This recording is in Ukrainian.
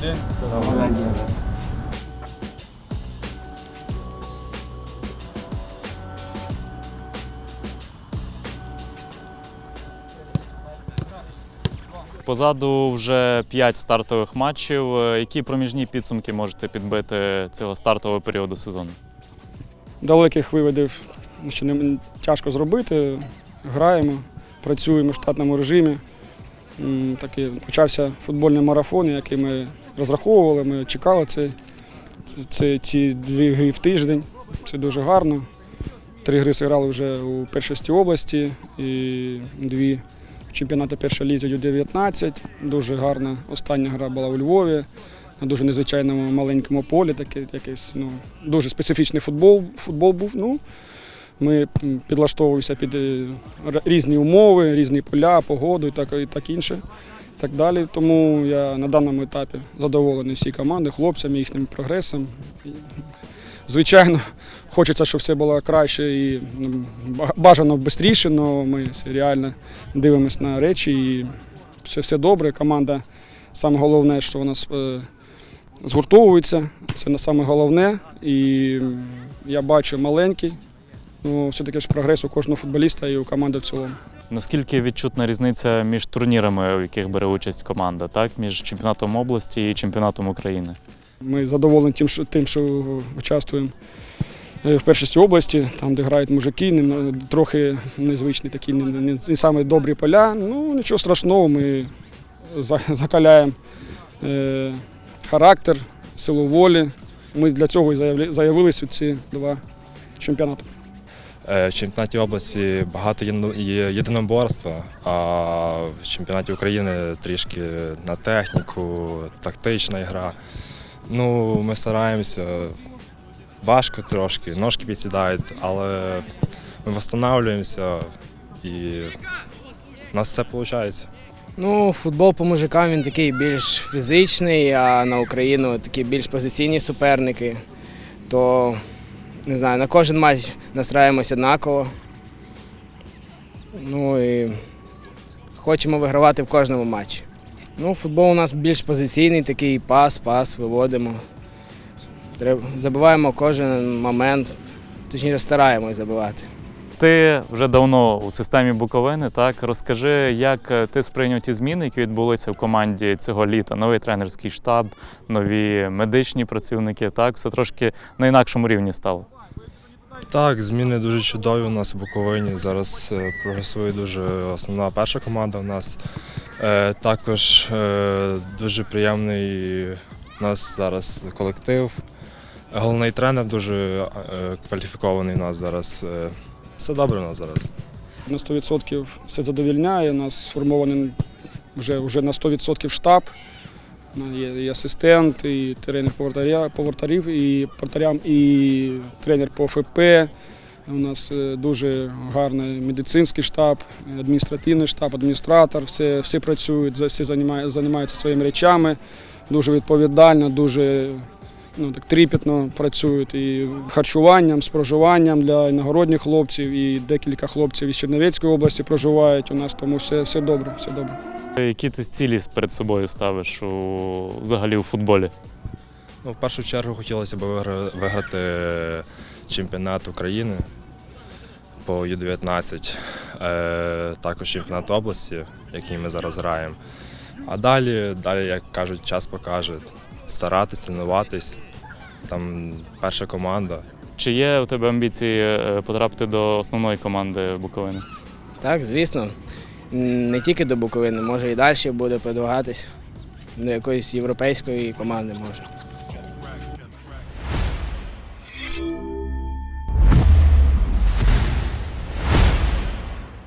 День. Позаду вже 5 стартових матчів. Е, Які проміжні підсумки можете підбити цього стартового періоду сезону? Далеких виводів ще не тяжко зробити. Граємо, працюємо в штатному режимі. М, Такий почався футбольний марафон, який ми розраховували. Ми чекали це, це, ці дві гри в тиждень. Це дуже гарно. Три гри зіграли вже у першості області і дві в чемпіонаті першої ліги U19. Дуже гарна остання гра була у Львові на дуже незвичайному маленькому полі. Таке, якийсь, ну, дуже специфічний футбол, футбол був. Ну, ми м, підлаштовувалися під е, різні умови, різні поля, погоду і так, і так інше. Так далі. Тому я на даному етапі задоволений всій команди, хлопцями, їхнім прогресом. Звичайно, хочеться, щоб все було краще і бажано швидше, але ми реально дивимося на речі і все, все добре. Команда саме головне, що нас е, згуртовується, це саме головне. І я бачу маленький, ну все-таки ж прогрес у кожного футболіста і у команди в цілому. Наскільки відчутна різниця між турнірами, в яких бере участь команда, так? між чемпіонатом області і чемпіонатом України? Ми задоволені тим, що, тим, що участвуємо е, в першості області, там, де грають мужики, не- трохи незвичні такі, не, не, не саме добрі поля. Ну, нічого страшного, ми за- закаляємо е, характер, силу волі. Ми для цього і заявилися ці два чемпіонати. Е, В чемпіонаті області багато єдиноборства, а в чемпіонаті України трішки на техніку, тактична гра. Ну, ми стараємося. Важко трошки, ножки підсідають, але ми встановлюємося і в нас все виходить. Ну, футбол по мужикам він такий більш фізичний, а на Україну такі більш позиційні суперники. То не знаю, на кожен матч настраємося однаково. Ну і хочемо вигравати в кожному матчі. Ну, футбол у нас більш позиційний, такий пас, пас, виводимо. Треба, забиваємо кожен момент, точніше стараємось забивати. Ти вже давно у системі Буковини. Так розкажи, як ти сприйняв ті зміни, які відбулися в команді цього літа. Новий тренерський штаб, нові медичні працівники. Так, все трошки на інакшому рівні стало. Так, зміни дуже чудові у нас у Буковині. Зараз е, прогресує дуже основна перша команда у нас. Е, Також е, дуже приємний у нас зараз колектив. Головний тренер дуже кваліфікований у нас зараз. Все добре у нас зараз. На 100% все задовільняє. У нас сформований вже, вже на 100% штаб. Ну, Є і асистент, і тренер по вратарів, і вратарям, і тренер по ФП. У нас е, дуже гарний медицинський штаб, адміністративний штаб, адміністратор. Все, всі працюють, всі займаються своїми речами. Дуже відповідально, дуже ну, так, тріпетно працюють і харчуванням, з проживанням для іногородніх хлопців, і декілька хлопців із Чернівецької області проживають у нас, тому все, все добре, все добре. Які ти цілі перед собою ставиш у взагалі у футболі? Ну, в першу чергу хотілося б виграти чемпіонат України по Ю-19, е, також чемпіонат області, який ми зараз граємо. А далі, далі, як кажуть, час покаже. Старатись, тренуватись. Там перша команда. Чи є у тебе амбіції е, потрапити до основної команди Буковини? Так, звісно. Не тільки до Буковини, може і далі буде продвигатись до якоїсь європейської команди може.